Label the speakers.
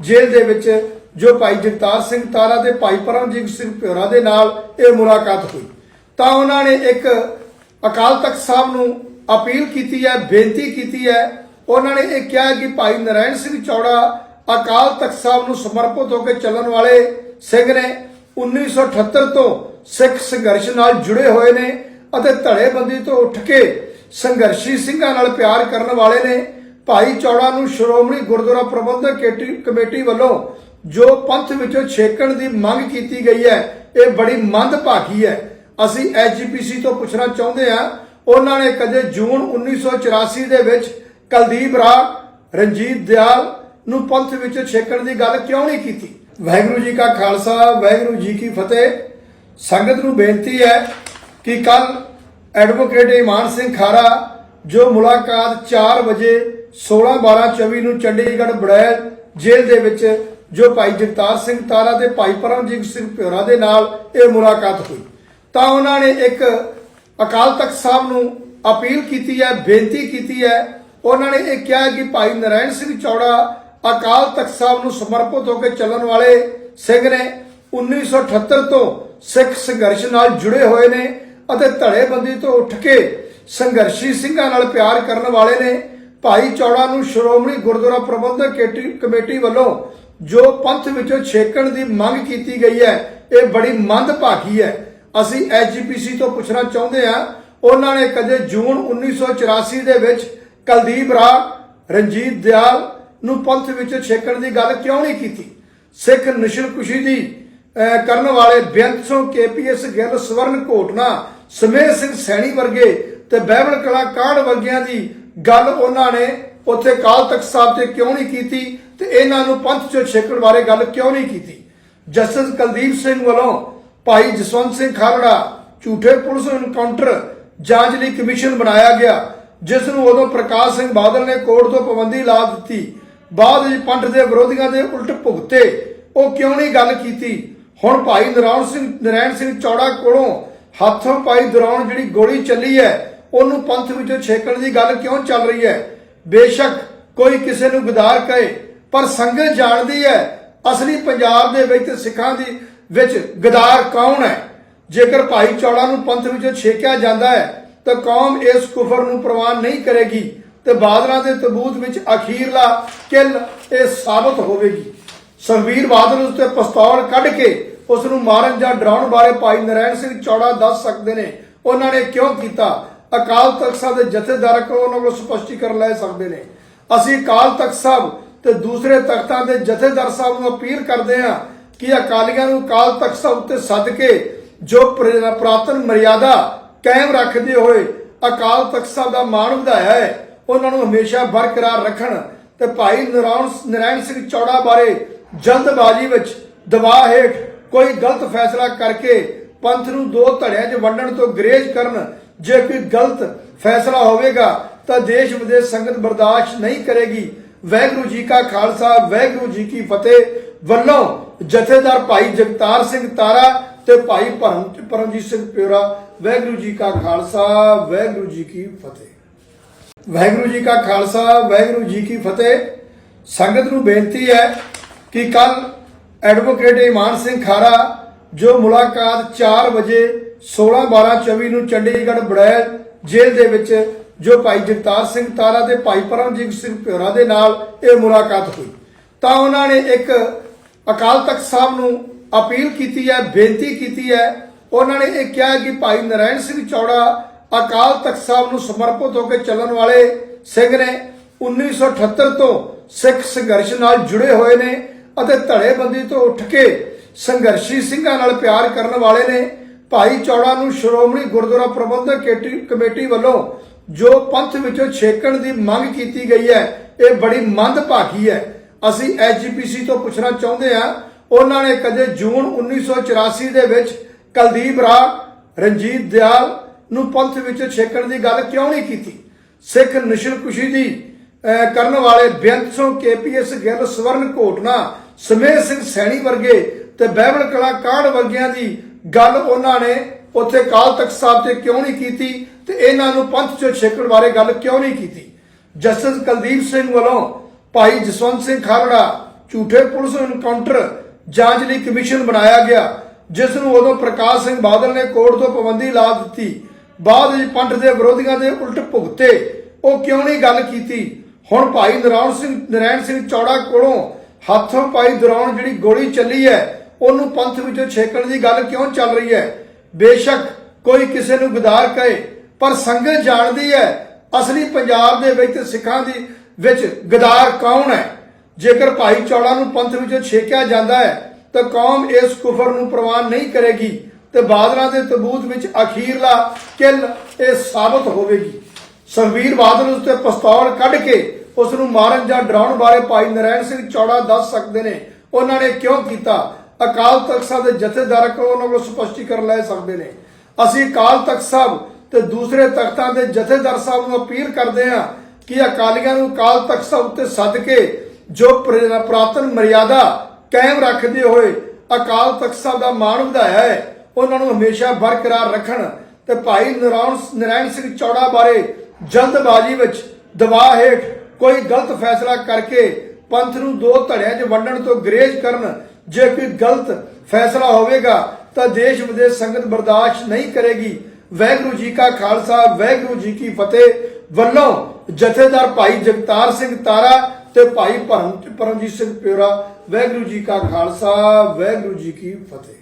Speaker 1: ਜੇਲ੍ਹ ਦੇ ਵਿੱਚ ਜੋ ਭਾਈ ਜਗਤਾਰ ਸਿੰਘ ਤਾਰਾ ਤੇ ਭਾਈ ਪਰਮਜੀਤ ਸਿੰਘ ਪਿਉਰਾ ਦੇ ਨਾਲ ਇਹ ਮੁਲਾਕਾਤ ਹੋਈ। ਤਾਂ ਉਹਨਾਂ ਨੇ ਇੱਕ ਅਕਾਲ ਤਖਤ ਸਾਹਿਬ ਨੂੰ ਅਪੀਲ ਕੀਤੀ ਹੈ, ਬੇਨਤੀ ਕੀਤੀ ਹੈ। ਉਹਨਾਂ ਨੇ ਇਹ ਕਿਹਾ ਕਿ ਭਾਈ ਨਰਾਇਣ ਸਿੰਘ ਚੌੜਾ ਅਕਾਲ ਤਖਤ ਸਾਹਿਬ ਨੂੰ ਸਮਰਪਿਤ ਹੋ ਕੇ ਚੱਲਣ ਵਾਲੇ ਸਿੰਘ ਨੇ 1978 ਤੋਂ ਸਿੱਖ ਸੰਘਰਸ਼ ਨਾਲ ਜੁੜੇ ਹੋਏ ਨੇ ਅਤੇ ਧੜੇਬੰਦੀ ਤੋਂ ਉੱਠ ਕੇ ਸੰਘਰਸ਼ੀ ਸਿੰਘਾਂ ਨਾਲ ਪਿਆਰ ਕਰਨ ਵਾਲੇ ਨੇ। ਭਾਈ ਚੌੜਾ ਨੂੰ ਸ਼੍ਰੋਮਣੀ ਗੁਰਦੁਆਰਾ ਪ੍ਰਬੰਧਕ ਕਮੇਟੀ ਵੱਲੋਂ ਜੋ ਪੰਥ ਵਿੱਚੋਂ ਛੇਕਣ ਦੀ ਮੰਗ ਕੀਤੀ ਗਈ ਹੈ, ਇਹ ਬੜੀ ਮੰਦਭਾਗੀ ਹੈ। ਅਸੀਂ ਐਸਜੀਪੀਸੀ ਤੋਂ ਪੁੱਛਣਾ ਚਾਹੁੰਦੇ ਹਾਂ, ਉਹਨਾਂ ਨੇ ਕਦੇ ਜੂਨ 1984 ਦੇ ਵਿੱਚ ਕੁਲਦੀਪ ਰਾਗ ਰਣਜੀਤ ਦਿਆਲ ਨੂੰ ਪੰਥ ਵਿੱਚ ਛੇਕਣ ਦੀ ਗੱਲ ਕਿਉਂ ਨਹੀਂ ਕੀਤੀ? ਵਾਹਿਗੁਰੂ ਜੀ ਕਾ ਖਾਲਸਾ, ਵਾਹਿਗੁਰੂ ਜੀ ਕੀ ਫਤਿਹ। ਸੰਗਤ ਨੂੰ ਬੇਨਤੀ ਹੈ ਕਿ ਕੱਲ ਐਡਵੋਕੇਟ ਇਮਾਨ ਸਿੰਘ ਖਾਰਾ, ਜੋ ਮੁਲਾਕਾਤ 4 ਵਜੇ 16 12 24 ਨੂੰ ਚੰਡੀਗੜ੍ਹ ਬੜੈਲ ਜੇਲ੍ਹ ਦੇ ਵਿੱਚ ਜੋ ਭਾਈ ਜਗਤਾਰ ਸਿੰਘ ਤਾਰਾ ਤੇ ਭਾਈ ਪਰਮਜੀਤ ਸਿੰਘ ਪਿਉਰਾ ਦੇ ਨਾਲ ਇਹ ਮੁਲਾਕਾਤ ਹੋਈ। ਤਾਂ ਉਹਨਾਂ ਨੇ ਇੱਕ ਅਕਾਲ ਤਖਤ ਸਾਹਿਬ ਨੂੰ ਅਪੀਲ ਕੀਤੀ ਹੈ, ਬੇਨਤੀ ਕੀਤੀ ਹੈ। ਉਹਨਾਂ ਨੇ ਇਹ ਕਿਹਾ ਕਿ ਭਾਈ ਨਰਾਇਣ ਸਿੰਘ ਚੌੜਾ ਅਕਾਲ ਤਖਤ ਸਾਹਿਬ ਨੂੰ ਸਮਰਪਿਤ ਹੋ ਕੇ ਚੱਲਣ ਵਾਲੇ ਸਿੰਘ ਨੇ 1978 ਤੋਂ ਸਿੱਖ ਸੰਘਰਸ਼ ਨਾਲ ਜੁੜੇ ਹੋਏ ਨੇ ਅਤੇ ਧੜੇਬੰਦੀ ਤੋਂ ਉੱਠ ਕੇ ਸੰਘਰਸ਼ੀ ਸਿੰਘਾਂ ਨਾਲ ਪਿਆਰ ਕਰਨ ਵਾਲੇ ਨੇ। ਭਾਈ ਚੌੜਾ ਨੂੰ ਸ਼੍ਰੋਮਣੀ ਗੁਰਦੁਆਰਾ ਪ੍ਰਬੰਧਕ ਕੇਟੀ- ਕਮੇਟੀ ਵੱਲੋਂ ਜੋ ਪੰਥ ਵਿੱਚੋਂ ਛੇਕਣ ਦੀ ਮੰਗ ਕੀਤੀ ਗਈ ਹੈ, ਇਹ ਬੜੀ ਮੰਦਭਾਗੀ ਹੈ। ਅਸੀਂ ਐਸਜੀਪੀਸੀ ਤੋਂ ਪੁੱਛਣਾ ਚਾਹੁੰਦੇ ਹਾਂ, ਉਹਨਾਂ ਨੇ ਕਦੇ ਜੂਨ 1984 ਦੇ ਵਿੱਚ ਕੁਲਦੀਪ ਰਾਗ ਰਣਜੀਤ ਦਿਆਲ ਨੂੰ ਪੰਥ ਵਿੱਚ ਛੇਕਣ ਦੀ ਗੱਲ ਕਿਉਂ ਨਹੀਂ ਕੀਤੀ? ਸਿੱਖ ਨਸ਼ਲਕੁਸ਼ੀ ਦੀ ਕਰਨ ਵਾਲੇ ਬੇਅੰਤ ਸਿੰਘ ਕੇਪੀਐਸ ਗਿੱਲ ਸਵਰਨ ਘੋਟਨਾ ਸਮੇਤ ਸਿੰਘ ਸੈਣੀ ਵਰਗੇ ਤੇ ਬਹਿਬਲ ਕਲਾ ਕਾਂਡ ਵਰਗਿਆਂ ਦੀ ਗੱਲ ਉਹਨਾਂ ਨੇ ਉੱਥੇ ਕਾਲ ਤਖਤ ਸਾਹਿਬ ਤੇ ਕਿਉਂ ਨਹੀਂ ਕੀਤੀ ਤੇ ਇਹਨਾਂ ਨੂੰ ਪੰਥ ਚੋਂ ਛੇਕਣ ਬਾਰੇ ਗੱਲ ਕਿਉਂ ਨਹੀਂ ਕੀਤੀ? ਜਸਟਿਸ ਕੁਲਦੀਪ ਸਿੰਘ ਵੱਲੋਂ ਭਾਈ ਜਸਵੰਤ ਸਿੰਘ ਖਾਲੜਾ ਝੂਠੇ ਪੁਲਿਸ ਇਨਕਾਊਂਟਰ ਜਾਂਚ ਲਈ ਕਮਿਸ਼ਨ ਬਣਾਇਆ ਗਿਆ, ਜਿਸ ਨੂੰ ਉਦੋਂ ਪ੍ਰਕਾਸ਼ ਸਿੰਘ ਬਾਦਲ ਨੇ ਕੋਰਟ ਤੋਂ ਪਾਬੰਦੀ ਲਾ ਦਿੱਤੀ। ਬਾਅਦ ਵਿੱਚ ਪੰਥ ਦੇ ਵਿਰੋਧੀਆਂ ਦੇ ਉਲਟ ਭੁਗਤੇ। ਉਹ ਕਿਉਂ ਨਹੀਂ ਗੱਲ ਕੀਤੀ? ਹੁਣ ਭਾਈ ਨਰਾਉਣ ਸਿੰਘ ਨਰੈਣ ਸਿੰਘ ਚੌੜਾ ਕੋਲੋਂ ਹੱਥੋਂ ਪਾਈ ਦੌਰਾਨ ਜਿਹੜੀ ਗੋਲੀ ਚੱਲੀ ਹੈ ਉਹਨੂੰ ਪੰਥ ਵਿੱਚੋਂ ਛੇਕਣ ਦੀ ਗੱਲ ਕਿਉਂ ਚੱਲ ਰਹੀ ਹੈ? ਬੇਸ਼ੱਕ ਕੋਈ ਕਿਸੇ ਨੂੰ ਗਦਾਰ ਕਹੇ, ਪਰ ਸੰਗਤ ਜਾਣਦੀ ਹੈ, ਅਸਲੀ ਪੰਜਾਬ ਦੇ ਵਿੱਚ ਸਿੱਖਾਂ ਦੀ ਵਿੱਚ ਗਦਾਰ ਕੌਣ ਹੈ? ਜੇਕਰ ਭਾਈ ਚੌੜਾ ਨੂੰ ਪੰਥ ਵਿੱਚੋਂ ਛੇਕਿਆ ਜਾਂਦਾ ਹੈ, ਤਾਂ ਕੌਮ ਇਸ ਕੁਫਰ ਨੂੰ ਪ੍ਰਵਾਨ ਨਹੀਂ ਕਰੇਗੀ ਤੇ ਬਾਦਲਾਂ ਦੇ ਤਬੂਤ ਵਿੱਚ ਅਖੀਰਲਾ ਕਿਲ ਇਹ ਸਾਬਤ ਹੋਵੇਗੀ। ਸੁਖਬੀਰ ਬਾਦਲ ਉਸ ਤੇ ਪਿਸਤੌਲ ਕੱਢ ਕੇ ਉਸ ਨੂੰ ਮਾਰਨ ਜਾਂ ਡਰਾਉਣ ਬਾਰੇ ਭਾਈ ਨਰੈਣ ਸਿੰਘ ਚੌੜਾ ਦੱਸ ਸਕਦੇ ਨੇ। ਉਹਨਾਂ ਨੇ ਕਿਉਂ ਕੀਤਾ? ਅਕਾਲ ਤਖਤ ਸਾਹਿਬ ਦੇ ਜਥੇਦਾਰ ਕੋਲ ਉਹਨਾਂ ਕੋਲ ਸਪਸ਼ਟੀਕਰਨ ਲੈ ਸਕਦੇ ਨੇ। ਅਸੀਂ ਅਕਾਲ ਤਖਤ ਸਾਹਿਬ ਤੇ ਦੂਸਰੇ ਤਖਤਾਂ ਦੇ ਜਥੇਦਾਰ ਸਾਹਿਬ ਨੂੰ ਅਪੀਲ ਕਰਦੇ ਹਾਂ ਕਿ ਅਕਾਲੀਆਂ ਨੂੰ ਅਕਾਲ ਤਖਤ ਸਾਹਿਬ ਉੱਤੇ ਸੱਦ ਕੇ ਜੋ ਪ੍ਰ- ਮਰਿਆਦਾ ਕਾਇਮ ਰੱਖਦੇ ਹੋਏ ਅਕਾਲ ਤਖਤ ਸਾਹਿਬ ਦਾ ਮਾਣ ਵਧਾਇਆ ਹੈ, ਉਹਨਾਂ ਨੂੰ ਹਮੇਸ਼ਾ ਬਰਕਰਾਰ ਰੱਖਣ ਤੇ ਭਾਈ ਨਰਾਉਣ ਨਰਾਇਣ ਸਿੰਘ ਚੌੜਾ ਬਾਰੇ ਜਲਦਬਾਜ਼ੀ ਵਿੱਚ ਦਬਾਅ ਹੇਠ ਕੋਈ ਗਲਤ ਫੈਸਲਾ ਕਰਕੇ ਪੰਥ ਨੂੰ ਦੋ ਧੜਿਆਂ 'ਚ ਵੰਡਣ ਤੋਂ ਗਰੇਜ ਕਰਨ ਜੇ ਕੋਈ ਗਲਤ ਫੈਸਲਾ ਹੋਵੇਗਾ ਤਾਂ ਦੇਸ਼ ਵਿਦੇਸ਼ ਸੰਗਤ ਬਰਦਾਸ਼ਤ ਨਹੀਂ ਕਰੇਗੀ। ਵਾਹਿਗੁਰੂ ਜੀ ਕਾ ਖਾਲਸਾ, ਵਾਹਿਗੁਰੂ ਜੀ ਕੀ ਫਤਿਹ। ਵੱਲੋਂ ਜਥੇਦਾਰ ਭਾਈ ਜਗਤਾਰ ਸਿੰਘ ਤਾਰਾ ਤੇ ਭਾਈ ਪਰਮ ਪਰਮਜੀਤ ਸਿੰਘ ਪਿਓਰਾ, ਵਾਹਿਗੁਰੂ ਜੀ ਕਾ ਖਾਲਸਾ, ਵਾਹਿਗੁਰੂ ਜੀ ਕੀ ਫਤਿਹ। ਵਾਹਿਗੁਰੂ ਜੀ ਕਾ ਖਾਲਸਾ, ਵਾਹਿਗੁਰੂ ਜੀ ਕੀ ਫਤਿਹ। ਸੰਗਤ ਨੂੰ ਬੇਨਤੀ ਹੈ ਕਿ ਕੱਲ ਐਡਵੋਕੇਟ ਇਮਾਨ ਸਿੰਘ ਖਾਰਾ, ਜੋ ਮੁਲਾਕਾਤ 4 ਵਜੇ 16 12 24 ਨੂੰ ਚੰਡੀਗੜ੍ਹ ਬੜੈਲ ਜੇਲ੍ਹ ਦੇ ਵਿੱਚ ਜੋ ਭਾਈ ਜਗਤਾਰ ਸਿੰਘ ਤਾਰਾ ਤੇ ਭਾਈ ਪਰਮਜੀਤ ਸਿੰਘ ਪਿਓਰਾ ਦੇ ਨਾਲ ਇਹ ਮੁਲਾਕਾਤ ਹੋਈ। ਤਾਂ ਉਹਨਾਂ ਨੇ ਇੱਕ ਅਕਾਲ ਤਖਤ ਸਾਹਿਬ ਨੂੰ ਅਪੀਲ ਕੀਤੀ ਹੈ, ਬੇਨਤੀ ਕੀਤੀ ਹੈ। ਉਹਨਾਂ ਨੇ ਇਹ ਕਿਹਾ ਕਿ ਭਾਈ ਨਰਾਇਣ ਸਿੰਘ ਚੌੜਾ ਅਕਾਲ ਤਖਤ ਸਾਹਿਬ ਨੂੰ ਸਮਰਪਿਤ ਹੋ ਕੇ ਚੱਲਣ ਵਾਲੇ ਸਿੰਘ ਨੇ 1978 ਤੋਂ ਸਿੱਖ ਸੰਘਰਸ਼ ਨਾਲ ਜੁੜੇ ਹੋਏ ਨੇ ਅਤੇ ਧੜੇਬੰਦੀ ਤੋਂ ਉੱਠ ਕੇ ਸੰਘਰਸ਼ੀ ਸਿੰਘਾਂ ਨਾਲ ਪਿਆਰ ਕਰਨ ਵਾਲੇ ਨੇ। ਭਾਈ ਚੌੜਾ ਨੂੰ ਸ਼੍ਰੋਮਣੀ ਗੁਰਦੁਆਰਾ ਪ੍ਰਬੰਧਕ ਕਮੇਟੀ ਵੱਲੋਂ ਜੋ ਪੰਥ ਵਿੱਚੋਂ ਛੇਕਣ ਦੀ ਮੰਗ ਕੀਤੀ ਗਈ ਹੈ, ਇਹ ਬੜੀ ਮੰਦਭਾਗੀ ਹੈ। ਅਸੀਂ ਐਸਜੀਪੀਸੀ ਤੋਂ ਪੁੱਛਣਾ ਚਾਹੁੰਦੇ ਹਾਂ, ਉਹਨਾਂ ਨੇ ਕਦੇ ਜੂਨ 1984 ਦੇ ਵਿੱਚ ਕੁਲਦੀਪ ਰਾਗ ਰਣਜੀਤ ਦਿਆਲ ਨੂੰ ਪੰਥ ਵਿੱਚ ਛੇਕਣ ਦੀ ਗੱਲ ਕਿਉਂ ਨਹੀਂ ਕੀਤੀ? ਸਿੱਖ ਨਸ਼ਲਕੁਸ਼ੀ ਦੀ ਕਰਨ ਵਾਲੇ ਬੇਅੰਤਸੋਂ ਸਿੰਘ ਕੇਪੀਐਸ ਗਿੱਲ ਸਵਰਨ ਘੋਟਨਾ ਸਮੇਤ ਸਿੰਘ ਸੈਣੀ ਵਰਗੇ ਤੇ ਬਹਿਬਲ ਕਲਾ ਕਾਂਡ ਵਰਗਿਆਂ ਦੀ ਗੱਲ ਉਹਨਾਂ ਨੇ ਉੱਥੇ ਕਾਲ ਤਖਤ ਸਾਹਿਬ ਤੇ ਕਿਉਂ ਨਹੀਂ ਕੀਤੀ ਤੇ ਇਹਨਾਂ ਨੂੰ ਪੰਥ ਚੋਂ ਛੇਕਣ ਬਾਰੇ ਗੱਲ ਕਿਉਂ ਨਹੀਂ ਕੀਤੀ? ਜਸਟਿਸ ਕੁਲਦੀਪ ਸਿੰਘ ਵੱਲੋਂ ਭਾਈ ਜਸਵੰਤ ਸਿੰਘ ਖਾਲੜਾ ਝੂਠੇ ਪੁਲਿਸ ਇਨਕਾਊਂਟਰ ਜਾਂਚ ਲਈ ਕਮਿਸ਼ਨ ਬਣਾਇਆ ਗਿਆ, ਜਿਸ ਨੂੰ ਉਦੋਂ ਪ੍ਰਕਾਸ਼ ਸਿੰਘ ਬਾਦਲ ਨੇ ਕੋਰਟ ਤੋਂ ਪਾਬੰਦੀ ਲਾ ਦਿੱਤੀ। ਬਾਅਦ ਵਿੱਚ ਪੰਥ ਦੇ ਵਿਰੋਧੀਆਂ ਦੇ ਉਲਟ ਭੁਗਤੇ। ਉਹ ਕਿਉਂ ਨਹੀਂ ਗੱਲ ਕੀਤੀ? ਹੁਣ ਭਾਈ ਨਰਾਉਣ ਸਿੰਘ ਨਰੈਣ ਸਿੰਘ ਚੌੜਾ ਕੋਲੋਂ ਹੱਥੋਂ ਪਾਈ ਦੌਰਾਨ ਜਿਹੜੀ ਗੋਲੀ ਚੱਲੀ ਹੈ ਉਹਨੂੰ ਪੰਥ ਵਿੱਚੋਂ ਛੇਕਣ ਦੀ ਗੱਲ ਕਿਉਂ ਚੱਲ ਰਹੀ ਹੈ? ਬੇਸ਼ੱਕ ਕੋਈ ਕਿਸੇ ਨੂੰ ਗਦਾਰ ਕਹੇ, ਪਰ ਸੰਗਤ ਜਾਣਦੀ ਹੈ, ਅਸਲੀ ਪੰਜਾਬ ਦੇ ਵਿੱਚ ਸਿੱਖਾਂ ਦੀ ਵਿੱਚ ਗਦਾਰ ਕੌਣ ਹੈ? ਜੇਕਰ ਭਾਈ ਚੌੜਾ ਨੂੰ ਪੰਥ ਵਿੱਚੋਂ ਛੇਕਿਆ ਜਾਂਦਾ ਹੈ, ਤਾਂ ਕੌਮ ਇਸ ਕੁਫਰ ਨੂੰ ਪ੍ਰਵਾਨ ਨਹੀਂ ਕਰੇਗੀ ਤੇ ਬਾਦਲਾਂ ਦੇ ਤਬੂਤ ਵਿੱਚ ਅਖੀਰਲਾ ਕਿਲ ਇਹ ਸਾਬਤ ਹੋਵੇਗੀ। ਸੁਖਬੀਰ ਬਾਦਲ ਉਸ ਤੇ ਪਿਸਤੌਲ ਕੱਢ ਕੇ ਉਸ ਨੂੰ ਮਾਰਨ ਜਾਂ ਡਰਾਉਣ ਬਾਰੇ ਭਾਈ ਨਰੈਣ ਸਿੰਘ ਚੌੜਾ ਦੱਸ ਸਕਦੇ ਨੇ। ਉਹਨਾਂ ਨੇ ਕਿਉਂ ਕੀਤਾ? ਅਕਾਲ ਤਖਤ ਸਾਹਿਬ ਦੇ ਜਥੇਦਾਰ ਕੋਲ ਉਹਨਾਂ ਕੋਲ ਸਪਸ਼ਟੀਕਰਨ ਲੈ ਸਕਦੇ ਨੇ। ਅਸੀਂ ਅਕਾਲ ਤਖਤ ਸਾਹਿਬ ਤੇ ਦੂਸਰੇ ਤਖਤਾਂ ਦੇ ਜਥੇਦਾਰ ਸਾਹਿਬ ਨੂੰ ਅਪੀਲ ਕਰਦੇ ਹਾਂ ਕਿ ਅਕਾਲੀਆਂ ਨੂੰ ਅਕਾਲ ਤਖਤ ਸਾਹਿਬ ਉੱਤੇ ਸੱਦ ਕੇ ਜੋ ਪ੍ਰ- ਮਰਿਆਦਾ ਕਾਇਮ ਰੱਖਦੇ ਹੋਏ ਅਕਾਲ ਤਖਤ ਸਾਹਿਬ ਦਾ ਮਾਣ ਵਧਾਇਆ ਹੈ, ਉਹਨਾਂ ਨੂੰ ਹਮੇਸ਼ਾ ਬਰਕਰਾਰ ਰੱਖਣ ਤੇ ਭਾਈ ਨਰਾਉਣ ਨਰਾਇਣ ਸਿੰਘ ਚੌੜਾ ਬਾਰੇ ਜਲਦਬਾਜ਼ੀ ਵਿੱਚ ਦਬਾਅ ਹੇਠ ਕੋਈ ਗਲਤ ਫੈਸਲਾ ਕਰਕੇ ਪੰਥ ਨੂੰ ਦੋ ਧੜਿਆਂ 'ਚ ਵੰਡਣ ਤੋਂ ਗਰੇਜ ਕਰਨ ਜੇ ਕੋਈ ਗਲਤ ਫੈਸਲਾ ਹੋਵੇਗਾ ਤਾਂ ਦੇਸ਼ ਵਿਦੇਸ਼ ਸੰਗਤ ਬਰਦਾਸ਼ਤ ਨਹੀਂ ਕਰੇਗੀ। ਵਾਹਿਗੁਰੂ ਜੀ ਕਾ ਖਾਲਸਾ, ਵਾਹਿਗੁਰੂ ਜੀ ਕੀ ਫਤਿਹ। ਵੱਲੋਂ ਜਥੇਦਾਰ ਭਾਈ ਜਗਤਾਰ ਸਿੰਘ ਤਾਰਾ ਤੇ ਭਾਈ ਪਰਮਜੀਤ ਸਿੰਘ ਪਿਓਰਾ, ਵਾਹਿਗੁਰੂ ਜੀ ਕਾ ਖਾਲਸਾ, ਵਾਹਿਗੁਰੂ ਜੀ ਕੀ ਫਤਿਹ।